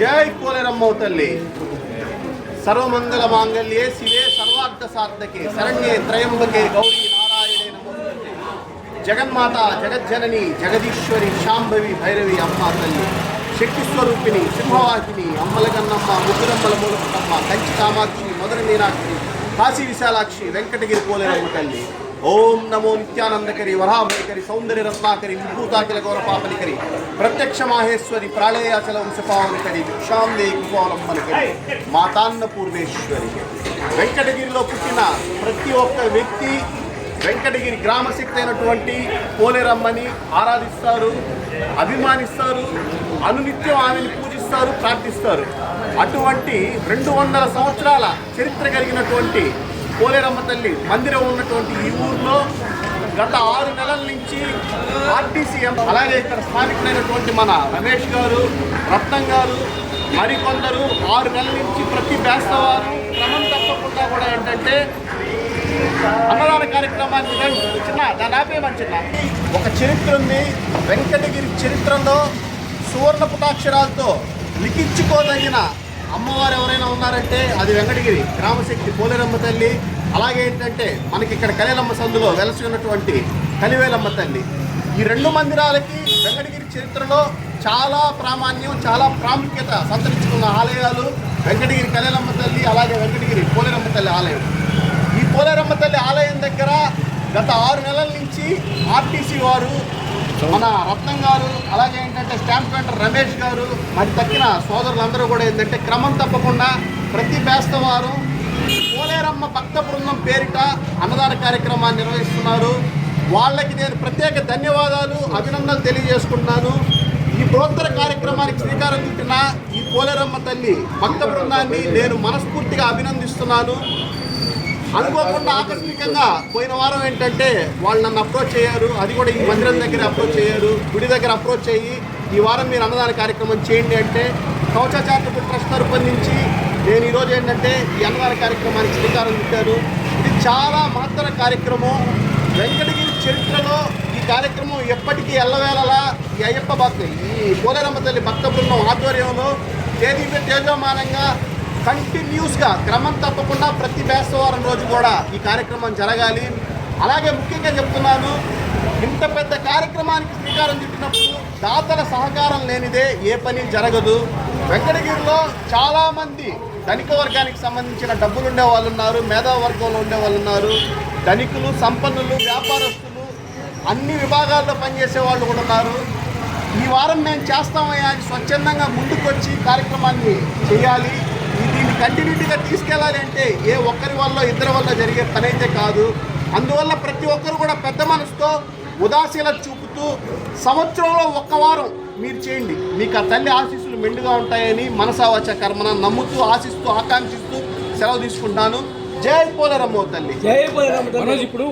ಜೈ ಕೋಲೆರಮ್ಮ ತಲ್ಲಿ ಸರ್ವಮಂಗಲ ಮಾಂಗಲ್ಯೇ ಶಿವೆ ಸರ್ವಾರ್ಥ ಸಾಧಕೆ ಶರಣ್ಯೆ ತ್ರಯಂಬಕೆ, ಗೌರಿ ನಾರಾಯಣೆ ನಮೋ ಜಗನ್ಮಾತಾ, ಜಗಜ್ಜನನಿ, ಜಗದೀಶ್ವರಿ, ಶಾಂಭವಿ, ಭೈರವಿ ಅಮ್ಮ ತಲ್ಲಿ ಶಕ್ತಿ ಸ್ವರೂಪಿಣಿ, ಸಿಂಹವಾಹಿನಿ, ಅಮ್ಮಲಗನ್ನಮ್ಮ ಮುದ್ದುರಮ್ಮಲ ಮೂಲಕಮ್ಮ ಕಂಚಿ ಕಾಮಾಕ್ಷಿ, ಮಧುರ ಮೀನಾಕ್ಷಿ, ಕಾಶಿ ವಿಶಾಲಾಕ್ಷಿ, ವೆಂಕಟಗಿರಿ ಕೋಲೆರಮ್ಮ ತಲ್ಲಿ ఓం నమో నిత్యానందకరి వరాభయకరి సౌందర్య రత్నాకరి విభూతాకిల గౌర పాపలికరి ప్రత్యక్ష మాహేశ్వరి ప్రాళయాచల వంశపావనికరి భిక్షాందే కుపాలంబనకరి మాతాన్న పూర్ణేశ్వరి వెంకటగిరిలో పుట్టిన ప్రతి ఒక్క వ్యక్తి వెంకటగిరి గ్రామశక్తి అయినటువంటి పోలేరమ్మని ఆరాధిస్తారు అభిమానిస్తారు అనునిత్యం ఆమెని పూజిస్తారు ప్రార్థిస్తారు. అటువంటి రెండు వందల సంవత్సరాల చరిత్ర కలిగినటువంటి పోలేరమ్మ తల్లి మందిరం ఉన్నటువంటి ఈ ఊర్లో గత ఆరు నెలల నుంచి ఆర్టీసీ అలాగే ఇక్కడ స్థానికులైనటువంటి మన రమేష్ గారు రత్నం గారు మరికొందరు ఆరు నెలల నుంచి ప్రతి బేస్తవారు క్రమం తప్పకుండా కూడా ఏంటంటే అన్నదాన కార్యక్రమాన్ని చిన్న దాని ఆపేయమని చిన్న. ఒక చరిత్ర ఉంది. వెంకటగిరి చరిత్రలో సువర్ణ పుటాక్షరాలతో లిఖించుకోదగిన అమ్మవారు ఎవరైనా ఉన్నారంటే అది వెంకటగిరి గ్రామశక్తి పోలేరమ్మ తల్లి అలాగే ఏంటంటే మనకి ఇక్కడ కలివేలమ్మ సందులో వెలసి ఉన్నటువంటి కలివేలమ్మ తల్లి. ఈ రెండు మందిరాలకి వెంకటగిరి చరిత్రలో చాలా ప్రామాణ్యం చాలా ప్రాముఖ్యత సంతరించుకున్న ఆలయాలు వెంకటగిరి కలివేలమ్మ తల్లి అలాగే వెంకటగిరి పోలేరమ్మ తల్లి ఆలయం. ఈ పోలేరమ్మ తల్లి ఆలయం దగ్గర గత ఆరు నెలల నుంచి ఆర్టీసీ వారు మన రత్నం గారు అలాగే ఏంటంటే స్టాంప్ కౌంటర్ రమేష్ గారు మరి తక్కిన సోదరులందరూ కూడా ఏంటంటే క్రమం తప్పకుండా ప్రతి బేస్తవారు పోలేరమ్మ భక్త బృందం పేరిట అన్నదాన కార్యక్రమాన్ని నిర్వహిస్తున్నారు. వాళ్ళకి నేను ప్రత్యేక ధన్యవాదాలు అభినందనలు తెలియజేసుకుంటున్నాను. ఈ బృహత్తర కార్యక్రమానికి శ్రీకారం చుట్టిన ఈ పోలేరమ్మ తల్లి భక్త బృందాన్ని నేను మనస్ఫూర్తిగా అభినందిస్తున్నాను. అనుకోకుండా ఆకస్మికంగా పోయిన వారం ఏంటంటే వాళ్ళు నన్ను అప్రోచ్ అయ్యారు అది కూడా ఈ మందిరం దగ్గర అప్రోచ్ అయ్యారు గుడి దగ్గర అప్రోచ్ అయ్యి ఈ వారం మీరు అన్నదాన కార్యక్రమం చేయండి అంటే కౌచ చారిటబుల్ ట్రస్ట్ రూపొందించి నేను ఈరోజు ఏంటంటే ఈ అన్నదాన కార్యక్రమానికి శ్రీకారం చుట్టాను ఇది చాలా మహత్తర కార్యక్రమం. వెంకటగిరి చరిత్రలో ఈ కార్యక్రమం ఎప్పటికీ ఎల్లవేళలా ఈ అయ్యప్ప భక్తి ఈ పోలేరమ్మ తల్లి భక్త బృందం ఆధ్వర్యంలో తేదీ తేజోమానంగా కంటిన్యూస్గా క్రమం తప్పకుండా ప్రతి వేసవారం రోజు కూడా ఈ కార్యక్రమం జరగాలి. అలాగే ముఖ్యంగా చెప్తున్నాను ఇంత పెద్ద కార్యక్రమానికి శ్రీకారం చుట్టినప్పుడు దాతల సహకారం లేనిదే ఏ పని జరగదు. వెంకటగిరిలో చాలామంది ధనిక వర్గానికి సంబంధించిన డబ్బులు ఉండే వాళ్ళు ఉన్నారు మేధా వర్గంలో ఉండే వాళ్ళు ఉన్నారు. ధనికులు సంపన్నులు వ్యాపారస్తులు అన్ని విభాగాల్లో పనిచేసే వాళ్ళు కూడా ఉన్నారు. ఈ వారం మేము చేస్తామయ్యా అని స్వచ్ఛందంగా ముందుకొచ్చి కార్యక్రమాన్ని చేయాలి. కంటిన్యూటీగా తీసుకెళ్ళాలి అంటే ఏ ఒక్కరి వల్ల ఇద్దరి వల్ల జరిగే పని అయితే కాదు. అందువల్ల ప్రతి ఒక్కరు కూడా పెద్ద మనసుతో ఉదాసీన చూపుతూ సంవత్సరంలో ఒక్క వారం మీరు చేయండి. మీకు ఆ తల్లి ఆశీస్సులు మెండుగా ఉంటాయని మనసావచ కర్మన నమ్ముతూ ఆశిస్తూ ఆకాంక్షిస్తూ సెలవు తీసుకుంటాను. జై పోలేరమ్మ తల్లి. జై పోలేరమ్మ ఇప్పుడు